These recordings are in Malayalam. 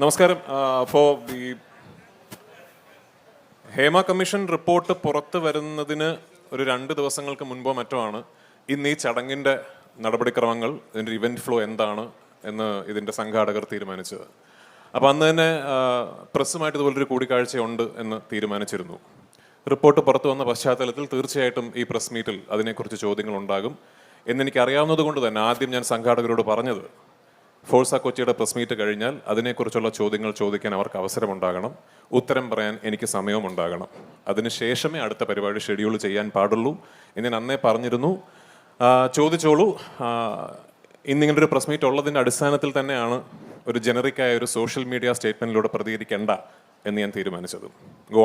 നമസ്കാരം. ഫോർ ഈ ഹേമ കമ്മീഷൻ റിപ്പോർട്ട് പുറത്തു വരുന്നതിന് ഒരു രണ്ട് ദിവസങ്ങൾക്ക് മുൻപോ മറ്റോ ആണ്. ഇന്ന് ഈ ചടങ്ങിന്റെ നടപടിക്രമങ്ങൾ ഇതിന്റെ ഇവന്റ് ഫ്ലോ എന്താണ് എന്ന് ഇതിന്റെ സംഘാടകർ തീരുമാനിച്ചത്. അപ്പൊ അന്ന് തന്നെ പ്രസ്സുമായിട്ട് ഇതുപോലൊരു കൂടിക്കാഴ്ച ഉണ്ട് എന്ന് തീരുമാനിച്ചിരുന്നു. റിപ്പോർട്ട് പുറത്തു വന്ന പശ്ചാത്തലത്തിൽ തീർച്ചയായിട്ടും ഈ പ്രസ് മീറ്റിൽ അതിനെക്കുറിച്ച് ചോദ്യങ്ങൾ ഉണ്ടാകും എന്നെനിക്ക് അറിയാവുന്നത് കൊണ്ട് തന്നെ ആദ്യം ഞാൻ സംഘാടകരോട് പറഞ്ഞത് ഫോഴ്സ കൊച്ചിയുടെ പ്രസ് മീറ്റ് കഴിഞ്ഞാൽ അതിനെക്കുറിച്ചുള്ള ചോദ്യങ്ങൾ ചോദിക്കാൻ അവർക്ക് അവസരമുണ്ടാകണം. ഉത്തരം പറയാൻ എനിക്ക് സമയവും ഉണ്ടാകണം അതിനുശേഷമേ അടുത്ത പരിപാടി ഷെഡ്യൂൾ ചെയ്യാൻ പാടുള്ളൂ എന്ന് ഞാൻ അന്നേ പറഞ്ഞിരുന്നു. ചോദിച്ചോളൂ. ഇന്നിങ്ങനൊരു പ്രസ് മീറ്റ് ഉള്ളതിന്റെ അടിസ്ഥാനത്തിൽ തന്നെയാണ് ഒരു ജനറിക്കായ ഒരു സോഷ്യൽ മീഡിയ സ്റ്റേറ്റ്മെന്റിലൂടെ പ്രതികരിക്കേണ്ട എന്ന് ഞാൻ തീരുമാനിച്ചത്. ഗോ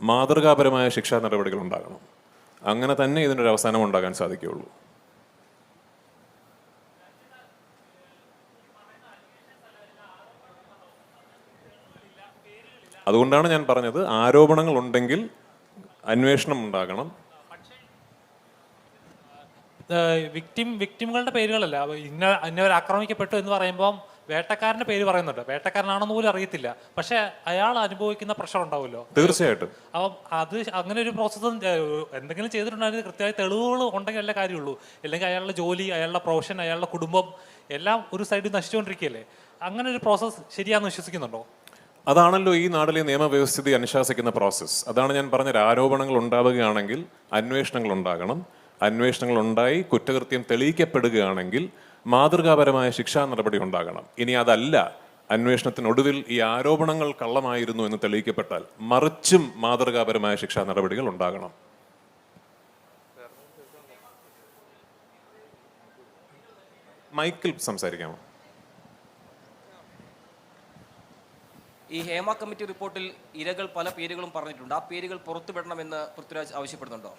മാതൃകാപരമായ ശിക്ഷാ നടപടികൾ ഉണ്ടാകണം. അങ്ങനെ തന്നെ ഇതിനൊരു അവസാനം ഉണ്ടാകാൻ സാധിക്കുകയുള്ളൂ. അതുകൊണ്ടാണ് ഞാൻ പറഞ്ഞത് ആരോപണങ്ങൾ ഉണ്ടെങ്കിൽ അന്വേഷണം ഉണ്ടാകണം. വിക്ടിം വിക്ടിമുകളുടെ പേരുകളല്ല. ഇന്ന ഇന്നവർ ആക്രമിക്കപ്പെട്ടു എന്ന് പറയുമ്പോൾ വേട്ടക്കാരന്റെ പേര് പറയുന്നുണ്ട്. വേട്ടക്കാരനാണെന്ന് പോലും അറിയത്തില്ല. പക്ഷെ അയാൾ അനുഭവിക്കുന്ന പ്രഷർ ഉണ്ടാവുമല്ലോ. തീർച്ചയായിട്ടും. അപ്പം അത് അങ്ങനെ ഒരു പ്രോസസ്സ് എന്തെങ്കിലും ചെയ്തിട്ടുണ്ടെങ്കിൽ കൃത്യമായ തെളിവുകൾ ഉണ്ടെങ്കിൽ അല്ല കാര്യമുള്ളൂ. അല്ലെങ്കിൽ അയാളുടെ ജോലി അയാളുടെ പ്രൊഫഷൻ അയാളുടെ കുടുംബം എല്ലാം ഒരു സൈഡിൽ നശിച്ചുകൊണ്ടിരിക്കുകയല്ലേ? അങ്ങനെ ഒരു പ്രോസസ്സ് ശരിയാണെന്ന് വിശ്വസിക്കുന്നുണ്ടോ? അതാണല്ലോ ഈ നാട്ടിലെ നിയമവ്യവസ്ഥിതി അനുശാസിക്കുന്ന പ്രോസസ്സ് അതാണ് ഞാൻ പറഞ്ഞ ആരോപണങ്ങൾ ഉണ്ടാവുകയാണെങ്കിൽ അന്വേഷണങ്ങൾ ഉണ്ടാകണം. അന്വേഷണങ്ങൾ ഉണ്ടായി കുറ്റകൃത്യം തെളിയിക്കപ്പെടുകയാണെങ്കിൽ മാതൃകാപരമായ ശിക്ഷാ നടപടി ഉണ്ടാകണം. ഇനി അതല്ല അന്വേഷണത്തിനൊടുവിൽ ഈ ആരോപണങ്ങൾ കള്ളമായിരുന്നു എന്ന് തെളിയിക്കപ്പെട്ടാൽ മറിച്ചും മാതൃകാപരമായ ശിക്ഷാ നടപടികൾ ഉണ്ടാകണം. മൈക്കിൽ സംസാരിക്കാമോ? ഈ ഹേമ കമ്മിറ്റി റിപ്പോർട്ടിൽ ഇരകൾ പല പേരുകളും പറഞ്ഞിട്ടുണ്ട്. ആ പേരുകൾ പുറത്തുവിടണമെന്ന് പൃഥ്വിരാജ് ആവശ്യപ്പെടുന്നുണ്ടോ?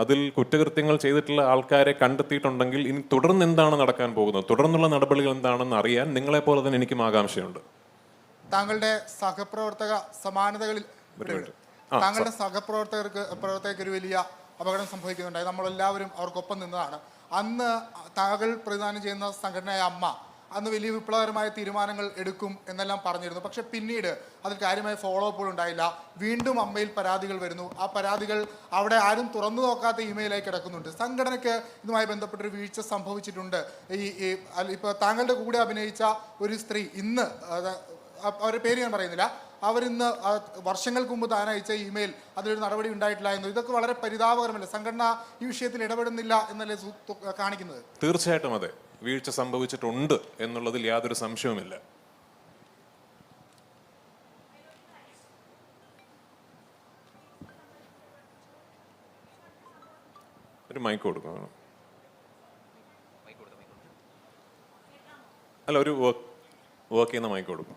അതിൽ കുറ്റകൃത്യങ്ങൾ ചെയ്തിട്ടുള്ള ആൾക്കാരെ കണ്ടെത്തിയിട്ടുണ്ടെങ്കിൽ ഇനി തുടർന്ന് എന്താണ് നടക്കാൻ പോകുന്നത്? തുടർന്നുള്ള നടപടികൾ എന്താണെന്ന് അറിയാൻ നിങ്ങളെപ്പോലെ തന്നെ എനിക്കും ആകാംക്ഷയുണ്ട്. താങ്കളുടെ സഹപ്രവർത്തക സമാനതകളിൽ താങ്കളുടെ സഹപ്രവർത്തകർക്ക് പ്രവർത്തകർക്ക് ഒരു വലിയ അപകടം സംഭവിക്കുന്നുണ്ടായി. നമ്മളെല്ലാവരും അവർക്കൊപ്പം നിന്നതാണ്. അന്ന് താങ്കൾ പ്രതിദാനം ചെയ്യുന്ന സംഘടനയായ അമ്മ അന്ന് വലിയ വിപ്ലവകരമായ തീരുമാനങ്ങൾ എടുക്കും എന്നെല്ലാം പറഞ്ഞിരുന്നു. പക്ഷെ പിന്നീട് അതിൽ കാര്യമായ ഫോളോ അപ്പുകൾ ഉണ്ടായില്ല. വീണ്ടും അമ്മയിൽ പരാതികൾ വരുന്നു. ആ പരാതികൾ അവിടെ ആരും തുറന്നു നോക്കാത്ത ഇമെയിലായി കിടക്കുന്നുണ്ട്. സംഘടനയ്ക്ക് ഇതുമായി ബന്ധപ്പെട്ടൊരു വീഴ്ച സംഭവിച്ചിട്ടുണ്ട്. ഈ ഇപ്പോൾ താങ്കളുടെ കൂടെ അഭിനയിച്ച ഒരു സ്ത്രീ ഇന്ന് അവരുടെ പേര് ഞാൻ പറയുന്നില്ല. അവരിന്ന് വർഷങ്ങൾക്ക് മുമ്പ് താൻ അയച്ച ഇമെയിൽ അതിലൊരു നടപടി ഉണ്ടായിട്ടില്ല എന്ന് ഇതൊക്കെ വളരെ പരിതാപകരമല്ല? സംഘടന ഈ വിഷയത്തിൽ ഇടപെടുന്നില്ല എന്നല്ലേ കാണിക്കുന്നത്? തീർച്ചയായിട്ടും അതെ. വീഴ്ച സംഭവിച്ചിട്ടുണ്ട് എന്നുള്ളതിൽ യാതൊരു സംശയവുമില്ല. ഒരു മൈക്ക് കൊടുക്കണം അല്ല ഒരു വർക്ക് വർക്ക് ചെയ്യുന്ന മൈക്ക് കൊടുക്കും.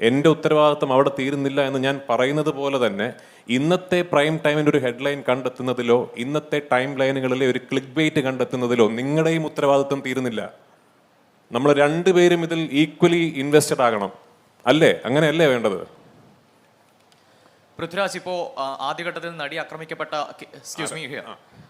എന്റെ ഉത്തരവാദിത്വം അവിടെ തീരുന്നില്ല എന്ന് ഞാൻ പറയുന്നത് പോലെ തന്നെ ഇന്നത്തെ പ്രൈം ടൈമിന്റെ ഒരു ഹെഡ്ലൈൻ കണ്ടെത്തുന്നതിലോ ഇന്നത്തെ ടൈം ലൈനുകളിലെ ഒരു ക്ലിക്ക് ബെയ്റ്റ് കണ്ടെത്തുന്നതിലോ നിങ്ങളുടെയും ഉത്തരവാദിത്വം തീരുന്നില്ല. നമ്മൾ രണ്ടുപേരും ഇതിൽ ഈക്വലി ഇൻവെസ്റ്റഡ് ആകണം. അല്ലേ? അങ്ങനെയല്ലേ വേണ്ടത്? പൃഥ്വിരാജ് ഇപ്പോൾ ആദ്യഘട്ടത്തിൽ നടി ആക്രമിക്കപ്പെട്ട എക്സ്ക്യൂസ് മീ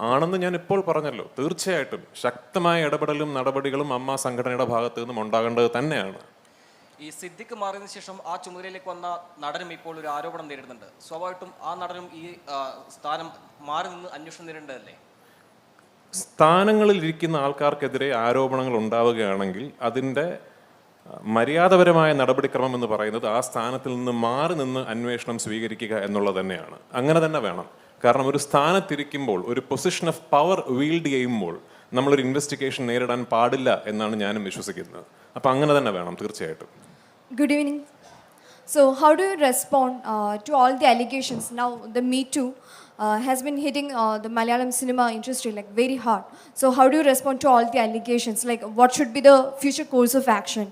ആണെന്ന് ഞാൻ ഇപ്പോൾ പറഞ്ഞല്ലോ. തീർച്ചയായിട്ടും ശക്തമായ ഇടപെടലും നടപടികളും അമ്മ സംഘടനയുടെ ഭാഗത്തു നിന്നും ഉണ്ടാകേണ്ടത് തന്നെയാണ്. ഈ സിദ്ദിഖ് മാറിയതിനു ശേഷം ആ ചുമതലയിലേക്ക് വന്ന നടനും ഇപ്പോൾ ഒരു ആരോപണം നേരിടുന്നുണ്ട്. സ്വാഭാവികമായിട്ടും ആ നടനും ഈ സ്ഥാനം മാറി നിന്ന് അന്വേഷണം നേരിടേണ്ടതല്ലേ? സ്ഥാനങ്ങളിൽ ഇരിക്കുന്ന ആൾക്കാർക്കെതിരെ ആരോപണങ്ങൾ ഉണ്ടാവുകയാണെങ്കിൽ അതിന്റെ മര്യാദപരമായ നടപടിക്രമം എന്ന് പറയുന്നത് ആ സ്ഥാനത്തിൽ നിന്ന് മാറി നിന്ന് അന്വേഷണം സ്വീകരിക്കുക എന്നുള്ളത് തന്നെയാണ്. അങ്ങനെ തന്നെ വേണം. കാരണം ഒരു സ്ഥാനത്തിരിക്കുമ്പോൾ ഒരു പൊസിഷൻ ഓഫ് പവർ വീൽഡ് ചെയ്യുമ്പോൾ നമ്മളൊരു ഇൻവെസ്റ്റിഗേഷൻ നേരിടാൻ പാടില്ല എന്നാണ് ഞാനും വിശ്വസിക്കുന്നത്. അപ്പം അങ്ങനെ തന്നെ വേണം തീർച്ചയായിട്ടും. Good evening so how do you respond to all the allegations now the me too has been hitting the Malayalam cinema industry like very hard so how do you respond to all the allegations like what should be the future course of action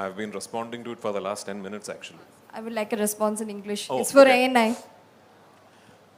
I have been responding to it for the last 10 minutes actually I would like a response in English it's for a and I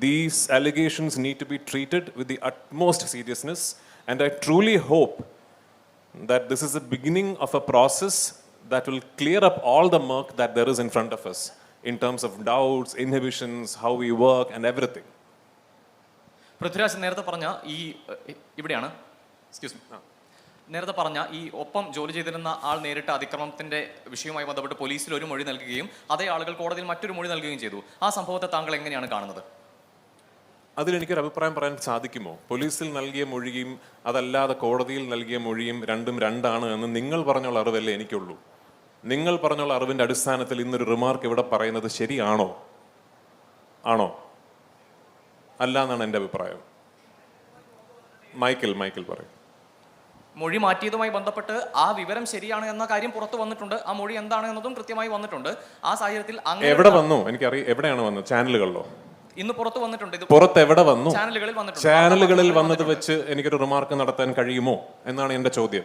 these allegations need to be treated with the utmost seriousness, and I truly hope that this is the beginning of a process that will clear up all the murk that there is in front of us in terms of doubts, inhibitions, how we work, and everything. Prithviraj നേരത്തെ പറഞ്ഞ ഈ ഇവിടെയാണ് എക്സ്ക്യൂസ് മീ നേരത്തെ പറഞ്ഞ ഈ ഒപ്പം ജോലി ചെയ്തിരുന്ന ആൾ നേരിട്ട അതിക്രമത്തിന്റെ വിഷയവുമായി ബന്ധപ്പെട്ട് പോലീസിൽ ഒരു മൊഴി നൽകുകയും അതേ ആളുകൾ കോടതിയിൽ മറ്റൊരു മൊഴി നൽകുകയും ചെയ്തു ആ സംഭവത്തെ താങ്കൾ എങ്ങനെയാണ് കാണുന്നത് അതിലെനിക്കൊരു അഭിപ്രായം പറയാൻ സാധിക്കുമോ? പോലീസിൽ നൽകിയ മൊഴിയും അതല്ലാതെ കോടതിയിൽ നൽകിയ മൊഴിയും രണ്ടും രണ്ടാണ് എന്ന് നിങ്ങൾ പറഞ്ഞുള്ള അറിവല്ലേ എനിക്കുള്ളൂ. നിങ്ങൾ പറഞ്ഞുള്ള അറിവിന്റെ അടിസ്ഥാനത്തിൽ ഇന്നൊരു റിമാർക്ക് ഇവിടെ പറയുന്നത് ശരിയാണോ? ആണോ? അല്ല എന്നാണ് എന്റെ അഭിപ്രായം. മൈക്കിൾ മൈക്കിൾ പറയും. മൊഴി മാറ്റിയതുമായി ബന്ധപ്പെട്ട് ആ വിവരം ശരിയാണ് എന്ന കാര്യം പുറത്തു വന്നിട്ടുണ്ട്. ആ മൊഴി എന്താണ് എന്നതും കൃത്യമായി വന്നിട്ടുണ്ട്. ആ സാഹചര്യത്തിൽ എവിടെ വന്നു? എനിക്കറിയാം എവിടെയാണ് വന്നത്? ചാനലുകളിലോ? ഇന്ന് പുറത്ത് വന്നിട്ടുണ്ട്. ഇത് പുറത്ത് എവിടെ വന്നു? ചാനലുകളിൽ വന്നിട്ടുണ്ട്. ചാനലുകളിൽ വന്നത് വെച്ച് എനിക്കൊരു റിമാർക്ക് നടത്താൻ കഴിയുമോ എന്നാണ് എന്റെ ചോദ്യം.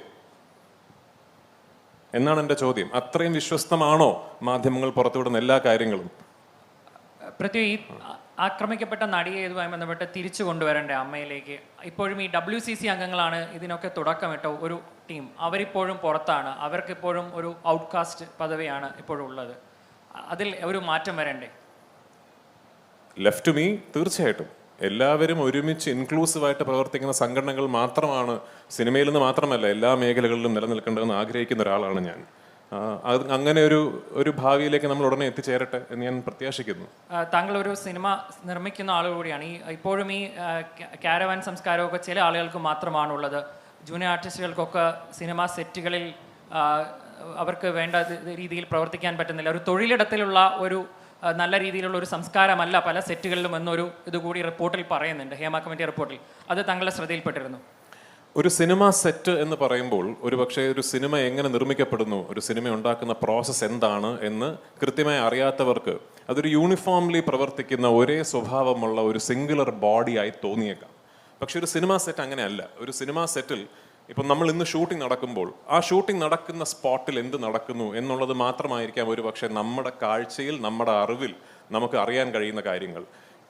എന്നാണ് എന്റെ ചോദ്യം? അത്രയും വിശ്വസ്തമാണോ മാധ്യമങ്ങൾ പുറത്തുവിടുന്ന എല്ലാ കാര്യങ്ങളും? പൃഥ്വി ഈ ആ- ആക്രമിക്കപ്പെട്ട നടിയെ ഇതുമായി ബന്ധപ്പെട്ട് തിരിച്ചു കൊണ്ടുവരണ്ടേ അമ്മയിലേക്ക്? ഇപ്പോഴും ഈ ഡബ്ല്യു സി സി അംഗങ്ങളാണ് ഇതിനൊക്കെ തുടക്കമിട്ട ഒരു ടീം അവരിപ്പോഴും പുറത്താണ്. അവർക്കിപ്പോഴും ഒരു ഔട്ട്കാസ്റ്റ് പദവിയാണ് ഇപ്പോഴും ഉള്ളത്. അതിൽ ഒരു മാറ്റം വരണ്ടേ? ലെഫ്റ്റ് മീ തീർച്ചയായിട്ടും. എല്ലാവരും ഒരുമിച്ച് ഇൻക്ലൂസീവായിട്ട് പ്രവർത്തിക്കുന്ന സംഘടനകൾ മാത്രമാണ് സിനിമയിൽ നിന്ന് മാത്രമല്ല എല്ലാ മേഖലകളിലും നിലനിൽക്കേണ്ടതെന്ന് ആഗ്രഹിക്കുന്ന ഒരാളാണ് ഞാൻ. അത് അങ്ങനെ ഒരു ഒരു ഭാവിയിലേക്ക് നമ്മൾ ഉടനെ എത്തിച്ചേരട്ടെ എന്ന് ഞാൻ പ്രത്യാശിക്കുന്നു. താങ്കൾ ഒരു സിനിമ നിർമ്മിക്കുന്ന ആൾ കൂടിയാണ്. ഈ ഇപ്പോഴും ഈ കാരവൻ സംസ്കാരമൊക്കെ ചില ആളുകൾക്ക് മാത്രമാണുള്ളത്. ജൂനിയർ ആർട്ടിസ്റ്റുകൾക്കൊക്കെ സിനിമ സെറ്റുകളിൽ അവർക്ക് വേണ്ട രീതിയിൽ പ്രവർത്തിക്കാൻ പറ്റുന്നില്ല. ഒരു തൊഴിലിടത്തിലുള്ള ഒരു നല്ല രീതിയിലുള്ള ഒരു സംസ്കാരമല്ല പല സെറ്റുകളിലും എന്നൊരു ഇതുകൂടി റിപ്പോർട്ടിൽ പറയുന്നുണ്ട്. ഹേമ കമ്മിറ്റി റിപ്പോർട്ടിൽ. അത് താങ്കളുടെ ശ്രദ്ധയിൽപ്പെട്ടിരുന്നു. ഒരു സിനിമ സെറ്റ് എന്ന് പറയുമ്പോൾ ഒരു പക്ഷേ ഒരു സിനിമ എങ്ങനെ നിർമ്മിക്കപ്പെടുന്നു ഒരു സിനിമ ഉണ്ടാക്കുന്ന പ്രോസസ്സ് എന്താണ് എന്ന് കൃത്യമായി അറിയാത്തവർക്ക് അതൊരു യൂണിഫോംലി പ്രവർത്തിക്കുന്ന ഒരേ സ്വഭാവമുള്ള ഒരു സിംഗുലർ ബോഡിയായി തോന്നിയേക്കാം. പക്ഷെ ഒരു സിനിമ സെറ്റ് അങ്ങനെയല്ല. ഒരു സിനിമ സെറ്റിൽ ഇപ്പം നമ്മൾ ഇന്ന് ഷൂട്ടിംഗ് നടക്കുമ്പോൾ ആ ഷൂട്ടിംഗ് നടക്കുന്ന സ്പോട്ടിൽ എന്ത് നടക്കുന്നു എന്നുള്ളത് മാത്രമായിരിക്കാം ഒരു പക്ഷേ നമ്മുടെ കാഴ്ചയിൽ നമ്മുടെ അറിവിൽ നമുക്ക് അറിയാൻ കഴിയുന്ന കാര്യങ്ങൾ.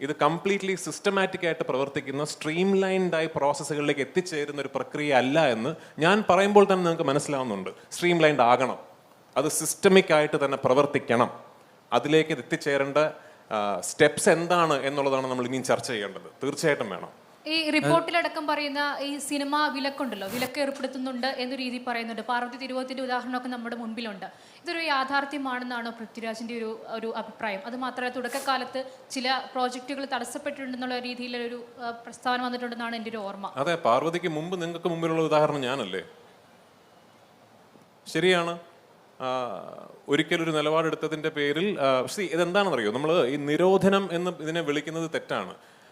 ഇത് കംപ്ലീറ്റ്ലി സിസ്റ്റമാറ്റിക് ആയിട്ട് പ്രവർത്തിക്കുന്ന സ്ട്രീം ആയി പ്രോസസ്സുകളിലേക്ക് എത്തിച്ചേരുന്ന ഒരു പ്രക്രിയ അല്ല എന്ന് ഞാൻ പറയുമ്പോൾ തന്നെ നിങ്ങൾക്ക് മനസ്സിലാവുന്നുണ്ട്. സ്ട്രീം ലൈൻഡ് ആകണം. അത് സിസ്റ്റമിക് ആയിട്ട് തന്നെ പ്രവർത്തിക്കണം. അതിലേക്ക് എത്തിച്ചേരേണ്ട സ്റ്റെപ്സ് എന്താണ് എന്നുള്ളതാണ് നമ്മൾ ഇനിയും ചർച്ച ചെയ്യേണ്ടത്. തീർച്ചയായിട്ടും വേണം. ഈ റിപ്പോർട്ടിലടക്കം പറയുന്ന ഈ സിനിമ വിലക്കുണ്ടല്ലോ വിലക്ക് ഏർപ്പെടുത്തുന്നുണ്ട് എന്ന രീതി പറയുന്നുണ്ട്. പാർവതി തിരുവോത്തിന്റെ ഉദാഹരണമൊക്കെ നമ്മുടെ മുൻപിലുണ്ട്. ഇതൊരു യാഥാർത്ഥ്യമാണെന്നാണോ പൃഥ്വിരാജിന്റെ ഒരു ഒരു അഭിപ്രായം? അത് മാത്രമല്ല തുടക്കകാലത്ത് ചില പ്രോജക്റ്റുകൾ തടസ്സപ്പെട്ടിട്ടുണ്ടെന്നുള്ള രീതിയിലൊരു പ്രസ്താവന വന്നിട്ടുണ്ടെന്നാണ് എന്റെ ഒരു ഓർമ്മ. അതെ പാർവതിക്ക് മുമ്പ് നിങ്ങൾക്ക് മുമ്പിലുള്ള ഉദാഹരണം ഞാനല്ലേ? ശരിയാണ്. ഒരിക്കലൊരു നിലപാടെടുത്തതിന്റെ പേരിൽ ഇതെന്താണെന്നറിയോ? നമ്മൾ ഈ നിരോധനം എന്ന് ഇതിനെ വിളിക്കുന്നത് തെറ്റാണ്.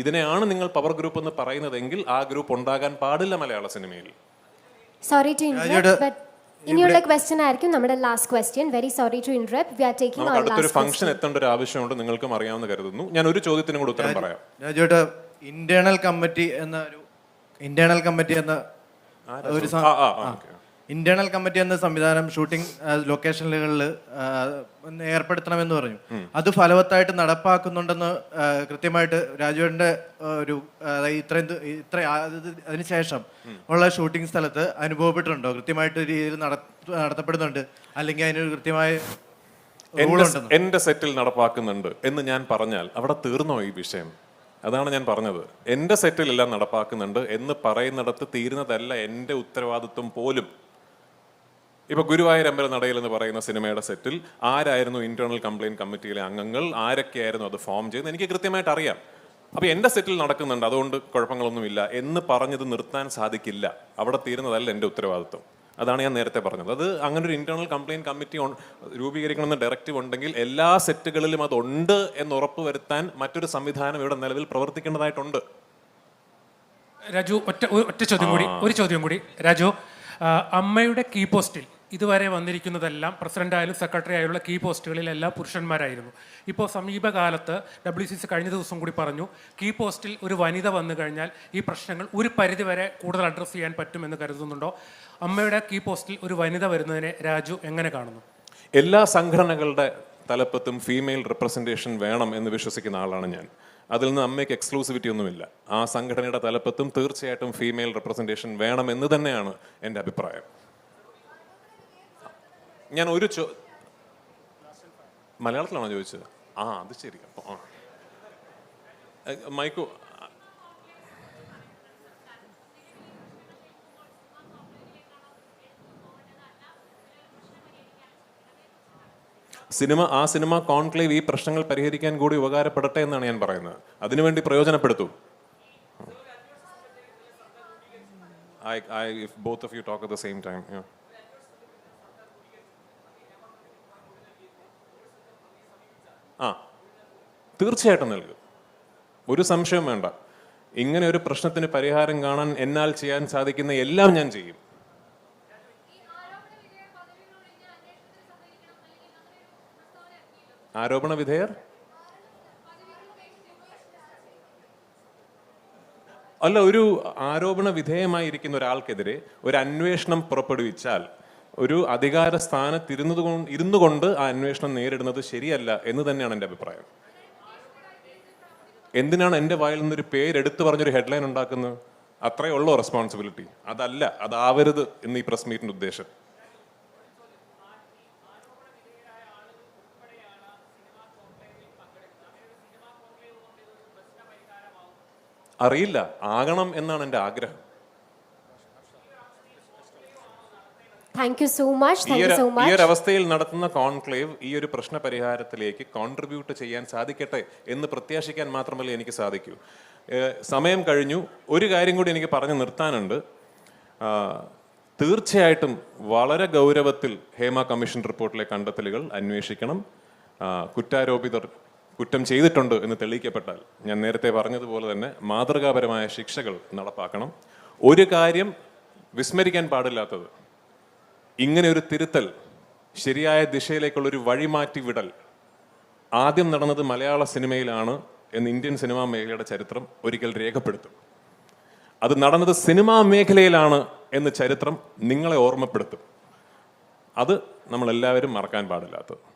ഇതിനെയാണ് നിങ്ങൾ പവർ ഗ്രൂപ്പ് എന്ന് പറയുന്നതെങ്കിൽ ആ ഗ്രൂപ്പ് ഉണ്ടാകാൻ പാടില്ല മലയാള സിനിമയിൽ. സോറി ടു ബട്ട് ഇനിയുള്ള ക്വസ്റ്റ്യൻ ആയിരിക്കും നമ്മുടെ last question very sorry to interrupt we are taking on അടുത്തൊരു ഫംഗ്ഷൻ എത്തേണ്ട ഒരു ആവശ്യമുണ്ട്. നിങ്ങൾക്കും അറിയാമെന്ന് കരുതുന്നു. ഞാൻ ഒരു ചോദ്യത്തിനും കൂടി ഉത്തരം പറയാം. രാജുവേട്ടാ ഇന്റേണൽ കമ്മിറ്റി എന്ന ഒരു ഇന്റേണൽ കമ്മിറ്റി എന്ന ഒരു. ഇന്റേണൽ കമ്മിറ്റി എന്ന സംവിധാനം ഷൂട്ടിംഗ് ലൊക്കേഷനുകളിൽ ഏർപ്പെടുത്തണമെന്ന് പറഞ്ഞു. അത് ഫലവത്തായിട്ട് നടപ്പാക്കുന്നുണ്ടെന്ന് കൃത്യമായിട്ട് രാജുവേട്ടന്റെ ഒരു ഇത്രയും ഇത്ര അതിനുശേഷം ഉള്ള ഷൂട്ടിംഗ് സ്ഥലത്ത് അനുഭവപ്പെട്ടിട്ടുണ്ടോ? കൃത്യമായിട്ട് രീതിയിൽ നട- നടത്തപ്പെടുന്നുണ്ട്. അല്ലെങ്കിൽ അതിനൊരു കൃത്യമായ എന്റെ സെറ്റിൽ നടപ്പാക്കുന്നുണ്ട് എന്ന് ഞാൻ പറഞ്ഞാൽ അവിടെ തീർന്നോ ഈ വിഷയം? അതാണ് ഞാൻ പറഞ്ഞത്. എന്റെ സെറ്റിൽ എല്ലാം നടപ്പാക്കുന്നുണ്ട് എന്ന് പറയുന്നിടത്ത് തീരുന്നതല്ല എന്റെ ഉത്തരവാദിത്വം പോലും. ഇപ്പൊ ഗുരുവായൂർ അമ്പല നടയിൽ എന്ന് പറയുന്ന സിനിമയുടെ സെറ്റിൽ ആരായിരുന്നു ഇന്റേണൽ കംപ്ലൈന്റ് കമ്മിറ്റിയിലെ അംഗങ്ങൾ? ആരൊക്കെയായിരുന്നു അത് ഫോം ചെയ്യുന്നത് എനിക്ക് കൃത്യമായിട്ട് അറിയാം. അപ്പൊ എന്റെ സെറ്റിൽ നടക്കുന്നുണ്ട്. അതുകൊണ്ട് കുഴപ്പങ്ങളൊന്നുമില്ല എന്ന് പറഞ്ഞത് നിർത്താൻ സാധിക്കില്ല. അവിടെ തീരുന്നതല്ല എന്റെ ഉത്തരവാദിത്വം. അതാണ് ഞാൻ നേരത്തെ പറഞ്ഞത്. അത് അങ്ങനെ ഒരു ഇന്റേണൽ കംപ്ലൈന്റ് കമ്മിറ്റി രൂപീകരിക്കണമെന്ന് ഡയറക്റ്റീവ് ഉണ്ടെങ്കിൽ എല്ലാ സെറ്റുകളിലും അതുണ്ട് എന്ന് ഉറപ്പ് വരുത്താൻ മറ്റൊരു സംവിധാനം ഇവിടെ നിലവിൽ പ്രവർത്തിക്കേണ്ടതായിട്ടുണ്ട്. രാജു ഒറ്റ ഒറ്റ ചോദ്യം കൂടി. ഒരു ചോദ്യം കൂടി. രാജു അമ്മയുടെ കീ പോസ്റ്റിൽ ഇതുവരെ വന്നിരിക്കുന്നതെല്ലാം പ്രസിഡന്റ് ആയാലും സെക്രട്ടറി ആയാലുള്ള കീ പോസ്റ്റുകളിലെല്ലാം പുരുഷന്മാരായിരുന്നു. ഇപ്പോൾ സമീപകാലത്ത് ഡബ്ല്യു സി സി കഴിഞ്ഞ ദിവസം കൂടി പറഞ്ഞു കീ പോസ്റ്റിൽ ഒരു വനിത വന്നു കഴിഞ്ഞാൽ ഈ പ്രശ്നങ്ങൾ ഒരു പരിധിവരെ കൂടുതൽ അഡ്രസ്സ് ചെയ്യാൻ പറ്റുമെന്ന് കരുതുന്നുണ്ടോ? അമ്മയുടെ കീ പോസ്റ്റിൽ ഒരു വനിത വരുന്നതിനെ രാജു എങ്ങനെ കാണുന്നു? എല്ലാ സംഘടനകളുടെ തലപ്പത്തും ഫീമെയിൽ റെപ്രസെന്റേഷൻ വേണം എന്ന് വിശ്വസിക്കുന്ന ആളാണ് ഞാൻ. അതിൽ നിന്ന് അമ്മയ്ക്ക് എക്സ്ക്ലൂസിവിറ്റി ഒന്നുമില്ല. ആ സംഘടനയുടെ തലപ്പത്തും തീർച്ചയായിട്ടും ഫീമെയിൽ റെപ്രസെന്റേഷൻ വേണം എന്ന് തന്നെയാണ് എന്റെ അഭിപ്രായം. ഞാൻ ഒരു ചോ മലയാളത്തിലാണോ ചോദിച്ചത്? ആ അത് ശരി. അപ്പോൾ മൈക്കു സിനിമ ആ സിനിമ കോൺക്ലേവ് ഈ പ്രശ്നങ്ങൾ പരിഹരിക്കാൻ കൂടി ഉപകാരപ്പെടട്ടെ എന്നാണ് ഞാൻ പറയുന്നത്. അതിനുവേണ്ടി പ്രയോജനപ്പെടുത്തൂ. I I if both of you talk at the time, yeah. ആ തീർച്ചയായിട്ടും നൽകും. ഒരു സംശയം വേണ്ട. ഇങ്ങനെ ഒരു പ്രശ്നത്തിന് പരിഹാരം കാണാൻ എന്നാൽ ചെയ്യാൻ സാധിക്കുന്ന എല്ലാം ഞാൻ ചെയ്യും. ആരോപണ വിധേയർ? അല്ല ഒരു ആരോപണ വിധേയമായിരിക്കുന്ന ഒരാൾക്കെതിരെ ഒരു അന്വേഷണം പുറപ്പെടുവിച്ചാൽ ഒരു അധികാര സ്ഥാനത്തിരുന്നത് കൊണ്ട് ഇരുന്നു കൊണ്ട് ആ അന്വേഷണം നേരിടുന്നത് ശരിയല്ല എന്ന് തന്നെയാണ് എന്റെ അഭിപ്രായം. എന്തിനാണ് എന്റെ വായിൽ നിന്നൊരു പേരെടുത്ത് പറഞ്ഞൊരു ഹെഡ്ലൈൻ ഉണ്ടാക്കുന്നത്? അത്രയേ ഉള്ളൂ റെസ്പോൺസിബിലിറ്റി അതല്ല അതാവരുത് എന്ന് ഈ പ്രസ് മീറ്റിന്റെ ഉദ്ദേശം. അറിയില്ല. ആകണം എന്നാണ് എന്റെ ആഗ്രഹം. ഈ Thank ഒരു you ഈ ഒരു അവസ്ഥയിൽ നടത്തുന്ന കോൺക്ലേവ് ഈ ഒരു പ്രശ്ന പരിഹാരത്തിലേക്ക് കോൺട്രിബ്യൂട്ട് ചെയ്യാൻ സാധിക്കട്ടെ എന്ന് പ്രത്യാശിക്കാൻ മാത്രമല്ല എനിക്ക് സാധിക്കൂ. സമയം കഴിഞ്ഞു. ഒരു കാര്യം കൂടി എനിക്ക് പറഞ്ഞു നിർത്താനുണ്ട്. തീർച്ചയായിട്ടും വളരെ ഗൗരവത്തിൽ ഹേമ കമ്മീഷൻ റിപ്പോർട്ടിലെ കണ്ടെത്തലുകൾ അന്വേഷിക്കണം. കുറ്റാരോപിതർ കുറ്റം ചെയ്തിട്ടുണ്ട് എന്ന് തെളിയിക്കപ്പെട്ടാൽ ഞാൻ നേരത്തെ പറഞ്ഞതുപോലെ തന്നെ മാതൃകാപരമായ ശിക്ഷകൾ നടപ്പാക്കണം. ഒരു കാര്യം വിസ്മരിക്കാൻ പാടില്ലാത്തത് ഇങ്ങനെ ഒരു തിരുത്തൽ ശരിയായ ദിശയിലേക്കുള്ള ഒരു വഴിമാറ്റി വിടൽ ആദ്യം നടന്നത് മലയാള സിനിമയിലാണ് എന്ന് ഇന്ത്യൻ സിനിമാ മേഖലയുടെ ചരിത്രം ഒരിക്കൽ രേഖപ്പെടുത്തും. അത് നടന്നത് സിനിമാ മേഖലയിലാണ് എന്ന് ചരിത്രം നിങ്ങളെ ഓർമ്മപ്പെടുത്തും. അത് നമ്മളെല്ലാവരും മറക്കാൻ പാടില്ലാത്തത്.